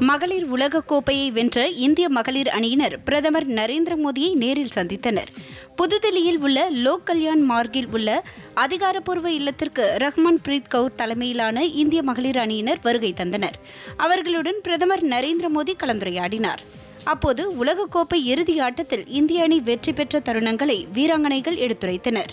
மகளிர் உலகக் கோப்பையை வென்ற இந்திய மகளிர் அணியினர் பிரதமர் நரேந்திர மோடியை நேரில் சந்தித்தனர். புதுதில்லியில் உள்ள லோக் கல்யாண் மார்கில் உள்ள அதிகாரப்பூர்வ இல்லத்திற்கு ரஹ்மான் பிரீத் கவுர் தலைமையிலான இந்திய மகளிர் அணியினர் வருகை தந்தனர். அவர்களுடன் பிரதமர் நரேந்திர மோடி கலந்துரையாடினார். அப்போது உலகக்கோப்பை இறுதி ஆட்டத்தில் இந்திய அணி வெற்றி பெற்ற தருணங்களை வீராங்கனைகள் எடுத்துரைத்தனர்.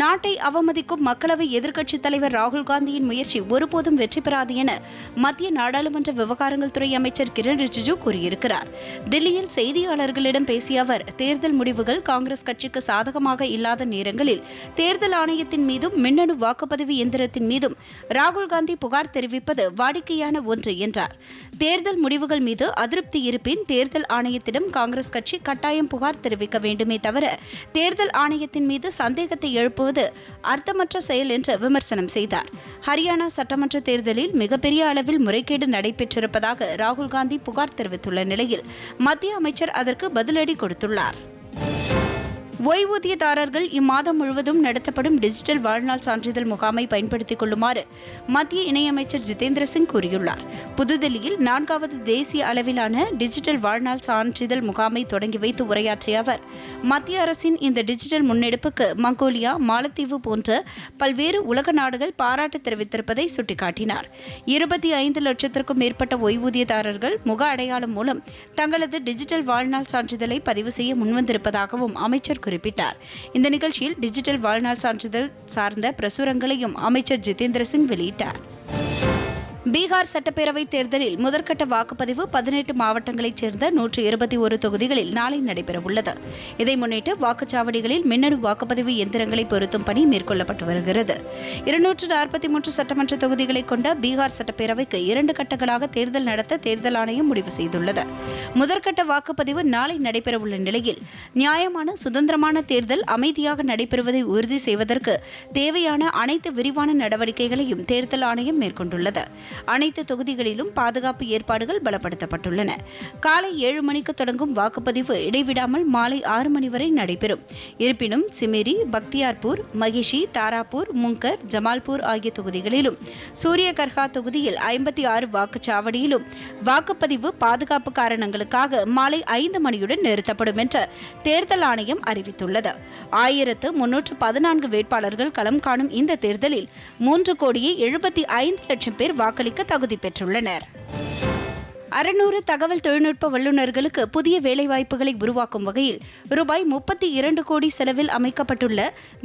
நாட்டை அவமதிக்கும் மக்களவை எதிர்க்கட்சித் தலைவர் ராகுல் காந்தியின் முயற்சி ஒருபோதும் வெற்றி பெறாது என மத்திய நாடாளுமன்ற விவகாரங்கள் துறை அமைச்சர் கிரண் ரிஜிஜு கூறியிருக்கிறார். தில்லியில் செய்தியாளர்களிடம் பேசிய அவர் தேர்தல் முடிவுகள் காங்கிரஸ் கட்சிக்கு சாதகமாக இல்லாத நேரங்களில் தேர்தல் ஆணையத்தின் மீதும் மின்னணு வாக்குப்பதிவு எந்திரத்தின் மீதும் ராகுல் காந்தி புகார் தெரிவிப்பது வாடிக்கையான ஒன்று என்றார். தேர்தல் முடிவுகள் மீது அதிருப்தி இருப்பின் தேர்தல் ஆணையத்திடம் காங்கிரஸ் கட்சி கட்டாயம் புகார் தெரிவிக்க வேண்டுமே தவிர தேர்தல் ஆணையத்தின் மீது சந்தேகத்தை எழுப்புவது அர்த்தமற்ற செயல் என்று விமர்சனம் செய்தார். ஹரியானா சட்டமன்ற தேர்தலில் மிகப்பெரிய அளவில் முறைகேடு நடைபெற்றிருப்பதாக ராகுல் காந்தி புகார் தெரிவித்துள்ள நிலையில் மத்திய அமைச்சர் அதற்கு பதிலடி கொடுத்துள்ளார். ஓய்வூதியதாரர்கள் இம்மாதம் முழுவதும் நடத்தப்படும் டிஜிட்டல் வாழ்நாள் சான்றிதழ் முகாமை பயன்படுத்திக் கொள்ளுமாறு மத்திய இணையமைச்சர் ஜிதேந்திர சிங் கூறியுள்ளார். புதுதில்லியில் நான்காவது தேசிய அளவிலான டிஜிட்டல் வாழ்நாள் சான்றிதழ் முகாமை தொடங்கி வைத்து உரையாற்றிய அவர் மத்திய அரசின் இந்த டிஜிட்டல் முன்னெடுப்புக்கு மங்கோலியா மாலத்தீவு போன்ற பல்வேறு உலக நாடுகள் பாராட்டு தெரிவித்திருப்பதை சுட்டிக்காட்டினார். இருபத்தி ஐந்து லட்சத்திற்கும் மேற்பட்ட ஓய்வூதியதாரர்கள் முக அடையாளம் மூலம் தங்களது டிஜிட்டல் வாழ்நாள் சான்றிதழை பதிவு செய்ய முன்வந்திருப்பதாகவும் அமைச்சர் குறிப்பிட்டார் குறிப்பிட்டார். இந்த நிகழ்ச்சியில் டிஜிட்டல் வாழ்நாள் சான்றிதழ் சார்ந்த பிரசுரங்களையும் அமைச்சர் ஜிதேந்திர சிங் வெளியிட்டார். பீகார் சட்டப்பேரவைத் தேர்தலில் முதற்கட்ட வாக்குப்பதிவு பதினெட்டு மாவட்டங்களைச் சேர்ந்த நூற்று இருபத்தி ஒரு தொகுதிகளில் நாளை நடைபெறவுள்ளது. இதை முன்னிட்டு வாக்குச்சாவடிகளில் மின்னணு வாக்குப்பதிவு எந்திரங்களை பொருத்தும் பணி மேற்கொள்ளப்பட்டு வருகிறது. இருநூற்று நாற்பத்தி மூன்று சட்டமன்ற தொகுதிகளை கொண்ட பீகார் சட்டப்பேரவைக்கு இரண்டு கட்டங்களாக தேர்தல் நடத்த தேர்தல் ஆணையம் முடிவு செய்துள்ளது. முதற்கட்ட வாக்குப்பதிவு நாளை நடைபெறவுள்ள நிலையில் நியாயமான சுதந்திரமான தேர்தல் அமைதியாக நடைபெறுவதை உறுதி செய்வதற்கு தேவையான அனைத்து விரிவான நடவடிக்கைகளையும் தேர்தல் ஆணையம் மேற்கொண்டுள்ளது. அனைத்து தொகுதிகளிலும் பாதுகாப்பு ஏற்பாடுகள் பலப்படுத்தப்பட்டுள்ளன. காலை ஏழு மணிக்கு தொடங்கும் வாக்குப்பதிவு இடைவிடாமல் மாலை ஆறு மணி வரை நடைபெறும். இருப்பினும் சிமிரி பக்தியார்பூர் மகிஷி தாராப்பூர் முங்கர் ஜமால்பூர் ஆகிய தொகுதிகளிலும் சூரிய சூரியகர்ஹா தொகுதியில் ஐம்பத்தி ஆறு வாக்குச்சாவடியிலும் வாக்குப்பதிவு பாதுகாப்பு காரணங்களுக்காக மாலை ஐந்து மணியுடன் நிறுத்தப்படும் என்று தேர்தல் ஆணையம் அறிவித்துள்ளது. ஆயிரத்து முன்னூற்று பதினான்கு வேட்பாளர்கள் களம் காணும் இந்த தேர்தலில் மூன்று கோடியே எழுபத்தி ஐந்து லட்சம் பேர் வாக்கு வாக்களிக்க தகுதி பெற்றுள்ளனர். அறுநூறு தகவல் தொழில்நுட்ப வல்லுநர்களுக்கு புதிய வேலைவாய்ப்புகளை உருவாக்கும் வகையில் ரூபாய் முப்பத்தி இரண்டு கோடி செலவில் அமைக்கப்பட்டுள்ள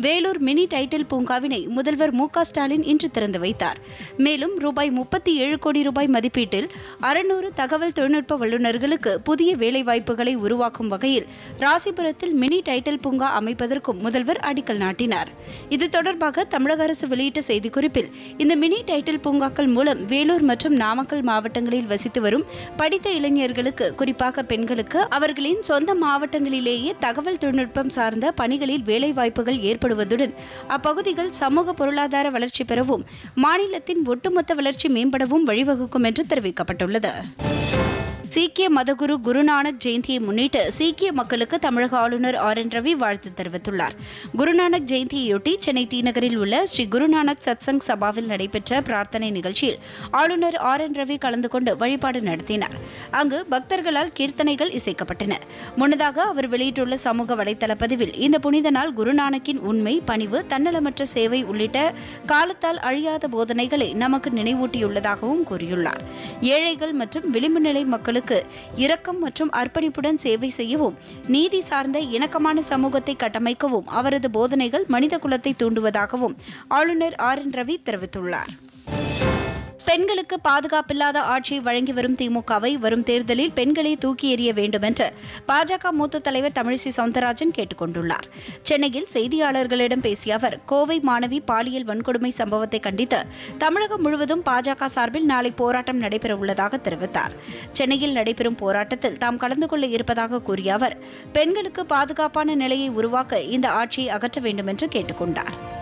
வேலூர் மினி டைட்டில் பூங்காவினை முதல்வர் மு ஸ்டாலின் இன்று திறந்து வைத்தார். மேலும் ரூபாய் முப்பத்தி ஏழு கோடி ரூபாய் மதிப்பீட்டில் அறுநூறு தகவல் தொழில்நுட்ப வல்லுநர்களுக்கு புதிய வேலைவாய்ப்புகளை உருவாக்கும் வகையில் ராசிபுரத்தில் மினி டைட்டில் பூங்கா அமைப்பதற்கும் முதல்வர் அடிக்கல் நாட்டினார். இது தொடர்பாக தமிழக அரசு வெளியிட்ட செய்திக்குறிப்பில் இந்த மினி டைட்டில் பூங்காக்கள் மூலம் வேலூர் மற்றும் நாமக்கல் மாவட்டங்களில் வசித்து வரும் படித்த இளைஞர்களுக்கு குறிப்பாக பெண்களுக்கு அவர்களின் சொந்த மாவட்டங்களிலேயே தகவல் தொழில்நுட்பம் சார்ந்த பணிகளில் வேலைவாய்ப்புகள் ஏற்படுவதுடன் அப்பகுதிகள் சமூக பொருளாதார வளர்ச்சி பெறவும் மாநிலத்தின் ஒட்டுமொத்த வளர்ச்சி மேம்படவும் வழிவகுக்கும் என்று தெரிவிக்கப்பட்டுள்ளது. சீக்கிய மதகுரு குருநானக் ஜெயந்தியை முன்னிட்டு சீக்கிய மக்களுக்கு தமிழக ஆளுநர் ஆர் என் ரவி வாழ்த்து தெரிவித்துள்ளார். குருநானக் ஜெயந்தியையொட்டி சென்னை டி நகரில் உள்ள ஸ்ரீ குருநானக் சத்சங் சபாவில் நடைபெற்ற பிரார்த்தனை நிகழ்ச்சியில் ஆளுநர் ஆர் என் ரவி கலந்து கொண்டு வழிபாடு நடத்தினார். அங்கு பக்தர்களால் கீர்த்தனைகள் இசைக்கப்பட்டன. முன்னதாக அவர் வெளியிட்டுள்ள சமூக வலைதள பதிவில் இந்த புனித நாள் குருநானக்கின் உண்மை பணிவு தன்னலமற்ற சேவை உள்ளிட்ட காலத்தால் அழியாத போதனைகளை நமக்கு நினைவூட்டியுள்ளதாகவும் கூறியுள்ளார். ஏழைகள் மற்றும் விளிம்பு நிலை மக்களுக்கு இரக்கம் மற்றும் அர்ப்பணிப்புடன் சேவை செய்யவும் நீதி சார்ந்த இணக்கமான சமூகத்தை கட்டமைக்கவும் அவரது போதனைகள் மனித குலத்தை தூண்டுவதாகவும் ஆளுநர் ஆர் என் ரவி தெரிவித்துள்ளார். பெண்களுக்கு பாதுகாப்பில்லாத ஆட்சியை வழங்கி வரும் திமுகவை வரும் தேர்தலில் பெண்களை தூக்கி எறிய வேண்டும் என்று பாஜக மூத்த தலைவர் தமிழிசை சவுந்தரராஜன் கேட்டுக் கொண்டுள்ளார் சென்னையில் செய்தியாளர்களிடம் பேசிய அவர் கோவை மாணவி பாலியல் வன்கொடுமை சம்பவத்தை கண்டித்து தமிழகம் முழுவதும் பாஜக சார்பில் நாளை போராட்டம் நடைபெறவுள்ளதாக தெரிவித்தார். சென்னையில் நடைபெறும் போராட்டத்தில் தாம் கலந்து கொள்ள இருப்பதாக கூறிய அவர் பெண்களுக்கு பாதுகாப்பான நிலையை உருவாக்க இந்த ஆட்சியை அகற்ற வேண்டும் என்று கேட்டுக் கொண்டாா்